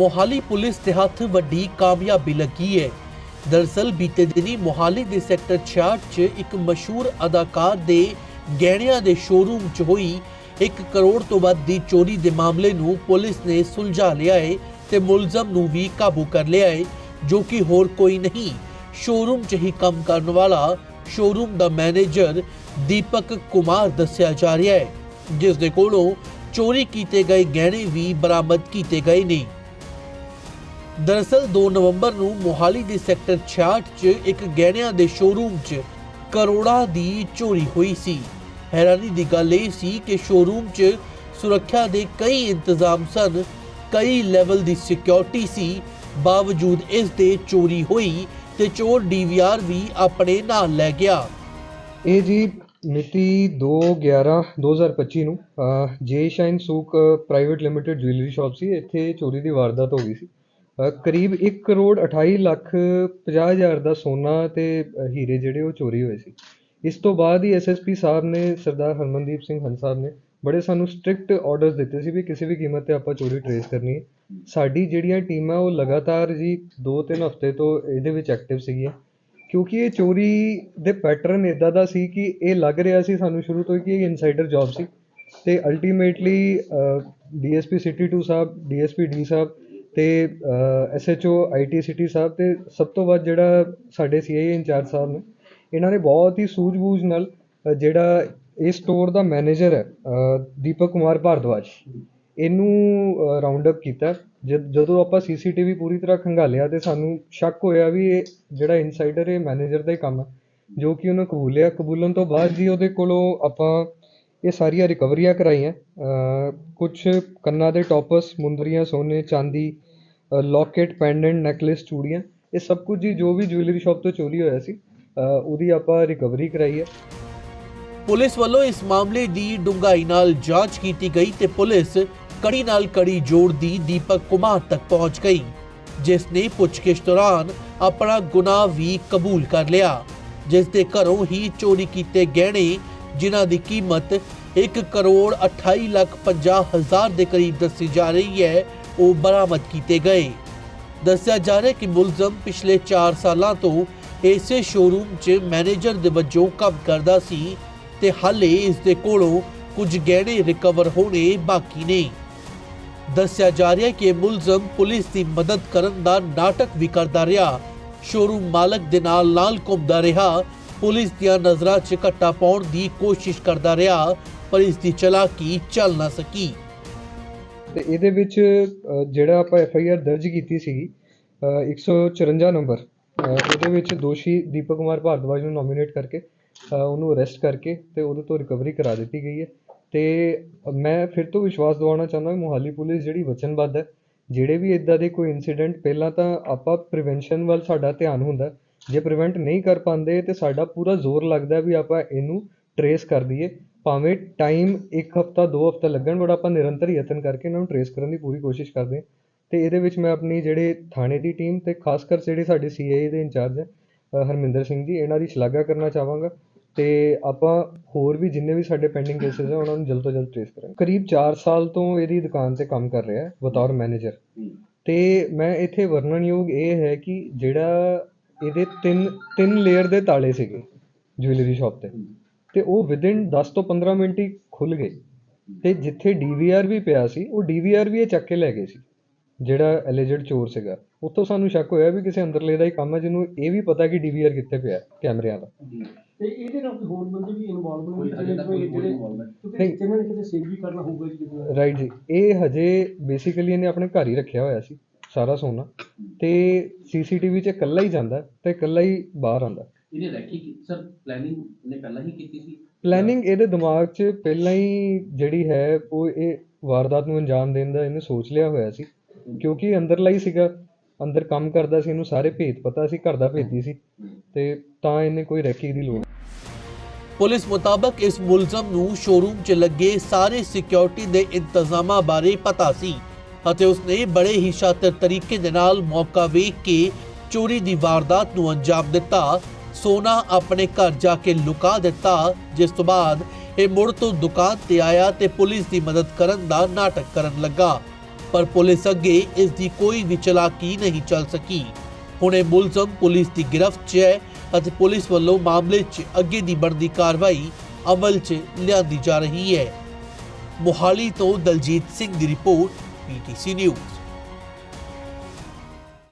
Mohali police ਦੇ ਹੱਥ ਵੱਡੀ ਕਾਮਯਾਬੀ ਲੱਗੀ ਹੈ ਦਰਅਸਲ ਬੀਤੇ ਦਿਨੀ ਮੋਹਾਲੀ ਦੇ ਸੈਕਟਰ 66 'ਚ ਇੱਕ ਮਸ਼ਹੂਰ ਅਦਾਕਾਰ ਦੇ ਗਹਿਣਿਆਂ ਦੇ ਸ਼ੋਰੂਮ 'ਚ ਹੋਈ 1 ਕਰੋੜ ਤੋਂ ਵੱਧ ਦੀ ਚੋਰੀ ਦੇ ਮਾਮਲੇ ਨੂੰ ਪੁਲਿਸ ਨੇ ਸੁਲਝਾ ਲਿਆ ਹੈ ਤੇ ਮੁਲਜ਼ਮ ਨੂੰ ਵੀ ਕਾਬੂ ਕਰ ਲਿਆ ਹੈ ਜੋ ਕਿ ਹੋਰ ਕੋਈ ਨਹੀਂ। ਸ਼ੋਰੂਮ 'ਚ ਹੀ ਕੰਮ ਕਰਨ ਵਾਲਾ ਸ਼ੋਰੂਮ ਦਾ ਮੈਨੇਜਰ ਦੀਪਕ ਕੁਮਾਰ ਦੱਸਿਆ ਜਾ ਰਿਹਾ ਹੈ ਜਿਸ ਦੇ ਕੋਲੋਂ ਚੋਰੀ ਕੀਤੇ ਗਏ ਗਹਿਣੇ ਵੀ ਬਰਾਮਦ ਕੀਤੇ ਗਏ ਨੇ। ਦਰਅਸਲ 2 ਨਵੰਬਰ ਨੂੰ ਮੋਹਾਲੀ ਦੇ ਸੈਕਟਰ 66 'ਚ ਇੱਕ ਗਹਿਣਿਆਂ ਦੇ ਸ਼ੋਰੂਮ 'ਚ ਕਰੋੜਾਂ ਦੀ ਚੋਰੀ ਹੋਈ ਸੀ। ਹੈਰਾਨੀ ਦੀ ਗੱਲ ਇਹ ਸੀ ਕਿ ਸ਼ੋਰੂਮ 'ਚ ਸੁਰੱਖਿਆ ਦੇ ਕਈ ਇੰਤਜ਼ਾਮ ਸਨ, ਕਈ ਲੈਵਲ ਦੀ ਸਿਕਿਉਰਿਟੀ ਸੀ, ਬਾਵਜੂਦ ਇਸ ਦੇ ਚੋਰੀ ਹੋਈ ਤੇ ਚੋਰ ਡੀਵੀਆਰ ਵੀ ਆਪਣੇ ਨਾਲ ਲੈ ਗਿਆ। ਇਹ ਜੀ ਮਿਤੀ 2/11/2025 ਨੂੰ J Shine Souk private limited jewellery shop ਸੀ। ਇੱਥੇ ਚੋਰੀ ਦੀ ਵਾਰਦਾਤ ਹੋ ਗਈ ਸੀ। ਕਰੀਬ ਇੱਕ ਕਰੋੜ 28 ਲੱਖ 50 ਹਜ਼ਾਰ ਦਾ ਸੋਨਾ ਅਤੇ ਹੀਰੇ ਜਿਹੜੇ ਉਹ ਚੋਰੀ ਹੋਏ ਸੀ। ਇਸ ਤੋਂ ਬਾਅਦ ਹੀ ਐਸਐਸਪੀ ਸਾਹਿਬ ਨੇ, ਸਰਦਾਰ ਹਰਮਨਦੀਪ ਸਿੰਘ ਹੰਸ ਸਾਹਿਬ ਨੇ ਬੜੇ ਸਾਨੂੰ ਸਟ੍ਰਿਕਟ ਆਰਡਰਸ ਦਿੱਤੇ ਸੀ ਵੀ ਕਿਸੇ ਵੀ ਕੀਮਤ ਤੇ ਆਪਾਂ ਚੋਰੀ ਟਰੇਸ ਕਰਨੀ ਹੈ। ਸਾਡੀ ਜਿਹੜੀਆਂ ਟੀਮਾਂ, ਉਹ ਲਗਾਤਾਰ ਜੀ 2-3 ਹਫ਼ਤੇ ਤੋਂ ਇਹਦੇ ਵਿੱਚ ਐਕਟਿਵ ਸੀਗੀਆਂ। ਕਿਉਂਕਿ ਇਹ ਚੋਰੀ ਦੇ ਪੈਟਰਨ ਇਦਾਂ ਦਾ ਸੀ ਕਿ ਇਹ ਲੱਗ ਰਿਹਾ ਸੀ ਸਾਨੂੰ ਸ਼ੁਰੂ ਤੋਂ ਹੀ ਕਿ ਇਹ ਇਨਸਾਈਡਰ ਜੌਬ ਸੀ। ਤੇ ਅਲਟੀਮੇਟਲੀ ਡੀਐਸਪੀ ਸਿਟੀ 2 ਸਾਹਿਬ ਡੀਐਸਪੀ ਡੀ ਸਾਹਿਬ ਤੇ ਐਸਐਚਓ ਆਈਟੀ ਸਿਟੀ ਸਾਹਿਬ ਅਤੇ ਸਭ ਤੋਂ ਵੱਧ ਜਿਹੜਾ ਸਾਡੇ ਸੀ ਸੀਆਈ ਇੰਚਾਰਜ ਸਾਹਿਬ ਨੇ, ਇਹਨਾਂ ਨੇ ਬਹੁਤ ਹੀ ਸੂਝ-ਬੂਝ ਨਾਲ ਜਿਹੜਾ ਇਹ ਸਟੋਰ ਦਾ ਮੈਨੇਜਰ ਹੈ ਦੀਪਕ ਕੁਮਾਰ ਭਾਰਦਵਾਜ, ਇਹਨੂੰ ਰਾਉਂਡ ਅਪ ਕੀਤਾ। ਜਦ- ਜਦੋਂ ਆਪਾਂ ਸੀਸੀਟੀਵੀ ਪੂਰੀ ਤਰ੍ਹਾਂ ਖੰਗਾਲਿਆ ਤੇ ਸਾਨੂੰ ਸ਼ੱਕ ਹੋਇਆ ਵੀ ਇਹ ਜਿਹੜਾ ਇਨਸਾਈਡਰ ਇਹ ਮੈਨੇਜਰ ਦਾ ਹੀ ਕੰਮ ਹੈ, ਜੋ ਕਿ ਉਹਨੇ ਕਬੂਲਿਆ। ਕਬੂਲਣ ਤੋਂ ਬਾਅਦ ਜੀ ਉਹਦੇ ਕੋਲੋਂ ਆਪਾਂ ਇਹ ਸਾਰੀਆਂ ਰਿਕਵਰੀਆਂ ਕਰਾਈਆਂ। ਕੁਝ ਕੰਨਾਂ ਦੇ ਟੌਪਸ, ਮੁੰਦਰੀਆਂ, ਸੋਨੇ, ਚਾਂਦੀ ਲੋਕੇਟ ਪੈਂਡੈਂਟ ਨੈਕਲੇਸ ਚੂੜੀਆਂ, ਇਹ ਸਭ ਕੁਝ ਜੀ ਜੋ ਵੀ ਜੁਐਲਰੀ ਸ਼ਾਪ ਤੋਂ ਚੋਰੀ ਹੋਇਆ ਸੀ ਉਹਦੀ ਆਪਾਂ ਰਿਕਵਰੀ ਕਰਾਈ ਹੈ। ਪੁਲਿਸ ਵੱਲੋਂ ਇਸ ਮਾਮਲੇ ਦੀ ਡੂੰਘਾਈ ਨਾਲ ਜਾਂਚ ਕੀਤੀ ਗਈ ਤੇ ਪੁਲਿਸ ਕੜੀ ਨਾਲ ਕੜੀ ਜੋੜਦੀ ਦੀਪਕ ਕੁਮਾਰ ਤੱਕ ਪਹੁੰਚ ਗਈ, ਜਿਸ ਨੇ ਪੁੱਛਗਿੱਛ ਦੌਰਾਨ ਆਪਣਾ ਗੁਨਾਹ ਵੀ ਕਬੂਲ ਕਰ ਲਿਆ, ਜਿਸ ਦੇ ਘਰੋਂ ਹੀ ਚੋਰੀ ਕੀਤੇ ਗਹਿਣੇ ਜਿਨ੍ਹਾਂ ਦੀ ਕੀਮਤ 1 ਕਰੋੜ 28 ਲੱਖ 50 ਹਜ਼ਾਰ ਦੇ ਕਰੀਬ ਦੱਸੀ ਜਾ ਰਹੀ ਹੈ, ਉਹ ਬਰਾਮਦ ਕੀਤੇ ਗਏ। ਦੱਸਿਆ ਜਾ ਰਿਹਾ ਕਿ ਮੁਲਜ਼ਮ ਪਿਛਲੇ 4 ਸਾਲਾਂ ਤੋਂ ਇਸੇ ਸ਼ੋਰੂਮ 'ਚ ਮੈਨੇਜਰ ਦੇ ਵਜੋਂ ਕੰਮ ਕਰਦਾ ਸੀ ਤੇ ਹਾਲੇ ਇਸ ਦੇ ਕੋਲੋਂ ਕੁਝ ਗਹਿਣੇ ਰਿਕਵਰ ਹੋਣੇ ਬਾਕੀ ਨੇ। ਦੱਸਿਆ ਜਾ ਰਿਹਾ ਕਿ ਮੁਲਜ਼ਮ ਪੁਲਿਸ ਦੀ ਮਦਦ ਕਰਨ ਦਾ ਨਾਟਕ ਵੀ ਕਰਦਾ ਰਿਹਾ। ਸ਼ੋਰੂਮ ਮਾਲਕ ਦੇ ਨਾਲ ਨਾਲ ਘੁੰਮਦਾ ਰਿਹਾ ਪੁਲਿਸ ਦੀਆਂ ਨਜ਼ਰਾਂ 'ਚ ਘੱਟਾ ਪਾਉਣ ਦੀ ਕੋਸ਼ਿਸ਼ ਕਰਦਾ ਰਿਹਾ ਪਰ ਇਸ ਦੀ ਚਲਾਕੀ ਚੱਲ ਨਾ ਸਕੀ ਤੇ ਇਹਦੇ ਵਿੱਚ ਅ, ਜਿਹੜਾ ਆਪਾਂ ਐਫ ਆਈ ਆਰ ਦਰਜ ਕੀਤੀ ਸੀਗੀ ਅ, 154 ਨੰਬਰ ਅ, ਉਹਦੇ ਵਿੱਚ ਦੋਸ਼ੀ ਦੀਪਕ ਕੁਮਾਰ ਭਾਰਦਵਾਜ ਨੂੰ ਨੋਮੀਨੇਟ ਕਰਕੇ ਅ, ਉਹਨੂੰ ਅਰੈਸਟ ਕਰਕੇ ਤੇ ਉਹਦੇ ਤੋਂ ਰਿਕਵਰੀ ਕਰਾ ਦਿੱਤੀ ਗਈ ਹੈ ਤੇ ਮੈਂ ਫਿਰ ਤੋਂ ਵਿਸ਼ਵਾਸ ਦਿਵਾਉਣਾ ਚਾਹੁੰਦਾ ਕਿ ਮੋਹਾਲੀ ਪੁਲਿਸ ਜਿਹੜੀ ਵਚਨਬੱਧ ਹੈ ਜਿਹੜੇ ਵੀ ਇਦਾਂ ਦੇ ਕੋਈ ਇਨਸੀਡੈਂਟ ਪਹਿਲਾਂ ਤਾਂ ਆਪਾਂ ਪ੍ਰੀਵੈਂਸ਼ਨ ਵੱਲ ਸਾਡਾ ਧਿਆਨ ਹੁੰਦਾ ਹੈ। ਜੇ ਪ੍ਰੀਵੈਂਟ ਨਹੀਂ ਕਰ ਪਾਉਂਦੇ ਤੇ ਸਾਡਾ ਪੂਰਾ ਜ਼ੋਰ ਲੱਗਦਾ ਵੀ ਆਪਾਂ ਇਹਨੂੰ ਟਰੇਸ ਕਰ ਦਈਏ। ਭਾਵੇਂ ਟਾਈਮ ਇੱਕ ਹਫਤਾ ਦੋ ਹਫਤਾ ਲੱਗਣ ਬਟ ਆਪਾਂ ਨਿਰੰਤਰ ਯਤਨ ਕਰਕੇ ਇਹਨਾਂ ਨੂੰ ਟਰੇਸ ਕਰਨ ਦੀ ਪੂਰੀ ਕੋਸ਼ਿਸ਼ ਕਰਦੇ ਹਾਂ। ਤੇ ਇਹਦੇ ਵਿੱਚ ਮੈਂ ਆਪਣੀ ਜਿਹੜੇ ਥਾਣੇ ਦੀ ਟੀਮ ਤੇ ਖਾਸ ਕਰ ਜਿਹੜੇ ਸਾਡੇ ਸੀਆਈ ਦੇ ਇੰਚਾਰਜ ਹੈ ਹਰਮਿੰਦਰ ਸਿੰਘ ਜੀ ਇਹਨਾਂ ਦੀ ਸ਼ਲਾਘਾ ਕਰਨਾ ਚਾਹਾਂਗਾ ਤੇ ਆਪਾਂ ਹੋਰ ਵੀ ਜਿੰਨੇ ਵੀ ਸਾਡੇ ਪੈਂਡਿੰਗ ਕੇਸਿਸ ਹੈ ਉਹਨਾਂ ਨੂੰ ਜਲਦ ਤੋਂ ਜਲਦ ਟ੍ਰੇਸ ਕਰਾਂਗੇ। ਕਰੀਬ 4 ਸਾਲ ਤੋਂ ਇਹਦੀ ਦੁਕਾਨ ਤੇ ਕੰਮ ਕਰ ਰਿਹਾ ਬਤੌਰ ਮੈਨੇਜਰ ਤੇ ਮੈਂ ਇੱਥੇ ਵਰਣਨਯੋਗ ਇਹ ਹੈ ਕਿ ਜਿਹੜਾ ਇਹਦੇ ਤਿੰਨ ਤਿੰਨ ਲੇਅਰ ਦੇ ਤਾਲੇ ਸੀਗੇ ਜੁਐਲਰੀ ਸ਼ਾਪ ਤੇ। ਤੇ ਉਹ ਵਿਦਿਨ 10 ਤੋਂ 15 ਮਿੰਟ ਹੀ ਖੁੱਲ ਗਏ। ਤੇ ਜਿੱਥੇ ਡੀਵੀਆਰ ਵੀ ਪਿਆ ਸੀ ਉਹ ਡੀਵੀਆਰ ਵੀ ਇਹ ਚੱਕ ਕੇ ਲੈ ਗਏ ਸੀ। ਜਿਹੜਾ ਐਲੀਜਡ ਚੋਰ ਸੀਗਾ। ਉੱਥੋਂ ਸਾਨੂੰ ਸ਼ੱਕ ਹੋਇਆ ਵੀ ਕਿਸੇ ਅੰਦਰਲੇ ਦਾ ਹੀ ਕੰਮ ਹੈ ਜਿਹਨੂੰ ਇਹ ਵੀ ਪਤਾ ਕਿ ਡੀਵੀਆਰ ਕਿੱਥੇ ਪਿਆ ਹੈ, ਕੈਮਰਿਆਂ ਦਾ। ਤੇ ਇਹਦੇ ਨਾਲ ਕੋਈ ਹੋਰ ਬੰਦੇ ਵੀ ਇਨਵੋਲਵ ਕੋਈ ਨੇ ਅਜੇ ਤੱਕ ਕੋਈ ਜਿਹੜੇ involvement ਕਿਉਂਕਿ ਨਹੀਂ। ਨੇ ਕਿਤੇ ਸੇਵ ਵੀ ਕਰਨਾ ਹੋਊਗਾ ਜੀ? ਕਿਤੇ ਰਾਈਟ ਜੀ। ਇਹ ਹਜੇ ਬੇਸਿਕਲੀ ਇਹਨੇ ਆਪਣੇ ਘਰ ਹੀ ਰੱਖਿਆ ਹੋਇਆ ਸੀ। ਸਾਰਾ ਸੋਨਾ ਤੇ ਸੀਸੀਟੀਵੀ 'ਚ ਇਕੱਲਾ ਹੀ ਜਾਂਦਾ ਤੇ ਇਕੱਲਾ ਹੀ ਬਾਹਰ ਆਉਂਦਾ ਇਹਨੇ ਰੱਖੀ ਕਿ ਸਰ ਪਲੈਨਿੰਗ ਨੇ ਪਹਿਲਾਂ ਹੀ ਕੀਤੀ ਸੀ? ਪਲੈਨਿੰਗ ਇਹਦੇ ਦਿਮਾਗ 'ਚ ਪਹਿਲਾਂ ਹੀ ਜਿਹੜੀ ਹੈ ਉਹ ਇਹ ਵਾਰਦਾਤ ਨੂੰ ਅੰਜਾਮ ਦੇਣ ਦਾ ਇਹਨੇ ਸੋਚ ਲਿਆ ਹੋਇਆ ਸੀ। ਕਿਉਂਕਿ ਅੰਦਰਲਾ ਹੀ ਸੀਗਾ ਅੰਦਰ ਕੰਮ ਕਰਦਾ ਸੀ ਇਹਨੂੰ ਸਾਰੇ ਭੇਤ ਪਤਾ ਸੀ ਘਰ ਦਾ ਭੇਤੀ ਸੀ। ਤੇ ਤਾਂ ਇਹਨੇ ਕੋਈ ਰੈਕੀ ਦੀ ਲੋੜ ਪੁਲਿਸ ਮੁਤਾਬਕ ਇਸ ਮੁਲਜ਼ਮ ਨੂੰ ਸ਼ੋਰੂਮ 'ਚ ਲੱਗੇ ਸਾਰੇ ਸਿਕਿਉਰਿਟੀ ਦੇ ਇੰਤਜ਼ਾਮਾਂ ਬਾਰੇ ਪਤਾ ਸੀ। ਅਤੇ ਉਸਨੇ ਬੜੇ ਹੀ ਸ਼ਾਤਰ ਤਰੀਕੇ ਦੇ ਨਾਲ ਮੌਕਾ ਵੇਖ ਕੇ ਚੋਰੀ ਦੀ ਵਾਰਦਾਤ ਨੂੰ ਅੰਜਾਮ ਦਿੱਤਾ। ਸੋਨਾ ਆਪਣੇ ਘਰ ਜਾ ਕੇ ਲੁਕਾ ਦਿੱਤਾ, ਜਿਸ ਤੋਂ ਬਾਅਦ ਇਹ ਮੁੜ ਤੋਂ ਦੁਕਾਨ ਤੇ ਆਇਆ ਤੇ ਪੁਲਿਸ ਦੀ ਮਦਦ ਕਰਨ ਦਾ ਨਾਟਕ ਕਰਨ ਲੱਗਾ। ਪਰ ਪੁਲਿਸ ਅੱਗੇ ਇਸ ਦੀ ਕੋਈ ਵੀ ਚਲਾਕੀ ਨਹੀਂ ਚੱਲ ਸਕੀ। ਹੁਣ ਇਹ ਮੁਲਜ਼ਮ ਪੁਲਿਸ ਦੀ ਗ੍ਰਿਫ਼ਤ 'ਚ ਹੈ ਅਤੇ ਪੁਲਿਸ ਵੱਲੋਂ ਮਾਮਲੇ 'ਚ ਅੱਗੇ ਦੀ ਬਣਦੀ ਕਾਰਵਾਈ ਅਮਲ 'ਚ ਲਿਆਂਦੀ ਜਾ ਰਹੀ ਹੈ। ਮੋਹਾਲੀ ਤੋਂ ਦਲਜੀਤ ਸਿੰਘ ਦੀ ਰਿਪੋਰਟ PTC News.